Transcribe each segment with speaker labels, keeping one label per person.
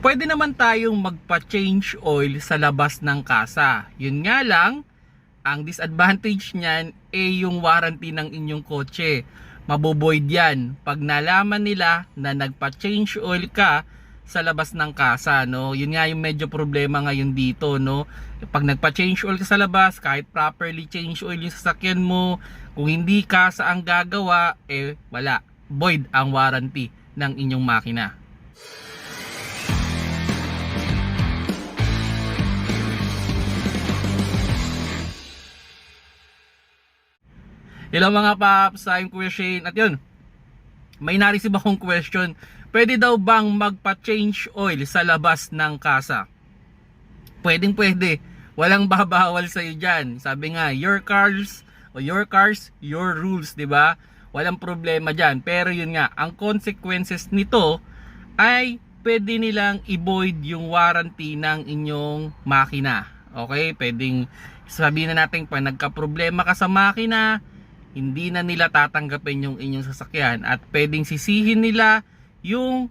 Speaker 1: pwede naman tayong magpa-change oil sa labas ng kasa. Yun nga lang, ang disadvantage niyan ay yung warranty ng inyong kotse. Maboboid yan pag nalaman nila na nagpa-change oil ka sa labas ng kasa, no? Yun nga yung medyo problema ngayon dito, no? Pag nagpa-change oil ka sa labas, kahit properly change oil yung sasakyan mo, kung hindi kasa ang gagawa, eh wala. Void ang warranty ng inyong makina. Hello mga paps, I'm Kuya Shane. At yun, may nareceive akong question. Pwede daw bang magpa-change oil sa labas ng kasa? Pwedeng pwede. Walang babawal sa iyo dyan. Sabi nga, your cars o your cars, your rules, di ba? Walang problema dyan. Pero yun nga, ang consequences nito ay pwede nilang i-void yung warranty ng inyong makina. Okay? Pwedeng sabihin na natin pag nagka-problema ka sa makina, hindi na nila tatanggapin yung inyong sasakyan at pwedeng sisihin nila yung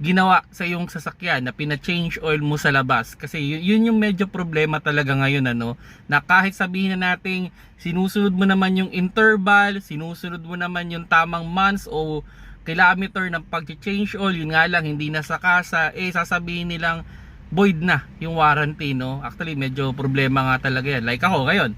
Speaker 1: ginawa sa yung sasakyan na pina-change oil mo sa labas. Kasi yun, yun yung medyo problema talaga ngayon ano na kahit sabihin na nating sinusunod mo naman yung interval sinusunod mo naman yung tamang months o kilometer ng pag-change oil yun nga lang hindi na sa kasa eh sasabihin nilang void na yung warranty no? Actually medyo problema nga talaga yan. Like ako ngayon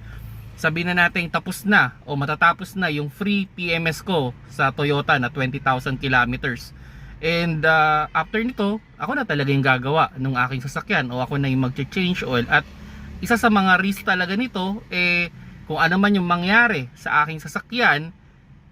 Speaker 1: sabihin na natin tapos na o matatapos na yung free PMS ko sa Toyota na 20,000 kilometers. And uh, after nito, ako na talaga yung gagawa ng aking sasakyan o ako na yung mag-change oil. At isa sa mga risk talaga nito eh kung ano man yung mangyari sa aking sasakyan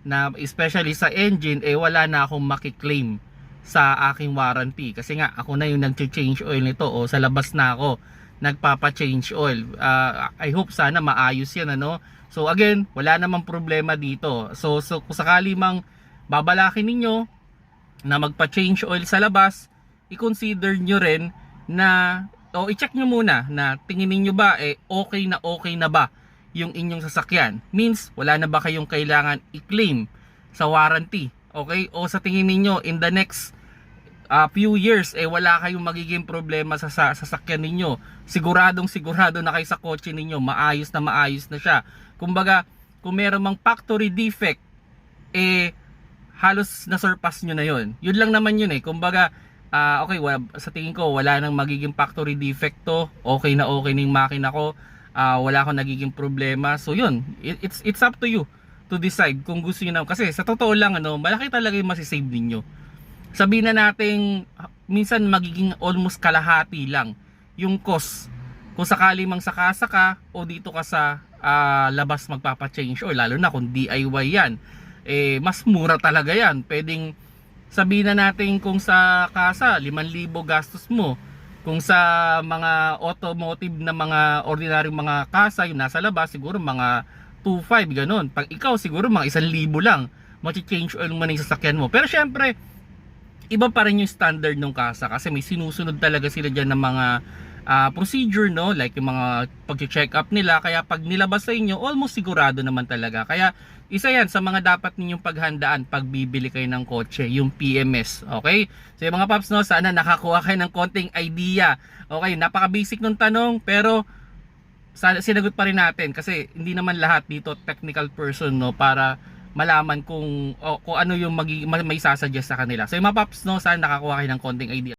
Speaker 1: na especially sa engine eh wala na akong makiklaim sa aking warranty. Kasi nga ako na yung nag-change oil nito o sa labas na ako nagpapa-change oil. Uh, I hope sana maayos yan ano. So again, wala namang problema dito. So, so kung sakali mang babalakin ninyo na magpa-change oil sa labas, i-consider nyo rin na o i-check nyo muna na tingin niyo ba eh okay na okay na ba yung inyong sasakyan. Means wala na ba kayong kailangan i-claim sa warranty. Okay? O sa tingin niyo in the next uh, few years eh wala kayong magiging problema sa, sa sasakyan ninyo. Siguradong sigurado na kayo sa kotse ninyo, maayos na maayos na siya. Kumbaga, kung meron mang factory defect eh halos na-surpass nyo na yon. Yun lang naman yun eh. Kumbaga, uh, okay, wala, sa tingin ko wala nang magiging factory defect to. Okay na okay na makina ko. Uh, wala akong nagiging problema. So yun, it, it's it's up to you to decide kung gusto niyo na kasi sa totoo lang ano, malaki talaga yung masisave ninyo sabihin na nating minsan magiging almost kalahati lang yung cost. Kung sakali mang sakasa ka o dito ka sa uh, labas magpapa-change oil lalo na kung DIY yan eh mas mura talaga yan. Pwedeng sabihin na natin kung sa kasa 5,000 gastos mo. Kung sa mga automotive na mga ordinaryong mga kasa yung nasa labas siguro mga 2,500 ganun. Pag ikaw siguro mga 1,000 lang mag-change oil mo na yung sasakyan mo. Pero syempre iba pa rin yung standard ng kasa kasi may sinusunod talaga sila dyan ng mga uh, procedure no? Like yung mga pag-check up nila. Kaya pag nilabas sa inyo almost sigurado naman talaga. Kaya isa yan sa mga dapat ninyong paghandaan pag bibili kayo ng kotse yung PMS okay? So yung mga paps no sana nakakuha kayo ng konting idea. Okay napaka basic ng tanong pero sinagot pa rin natin kasi hindi naman lahat dito technical person no para malaman kung o, kung ano yung magi, may sasuggest sa kanila. So yung mga paps no, sana nakakuha kayo ng konting idea.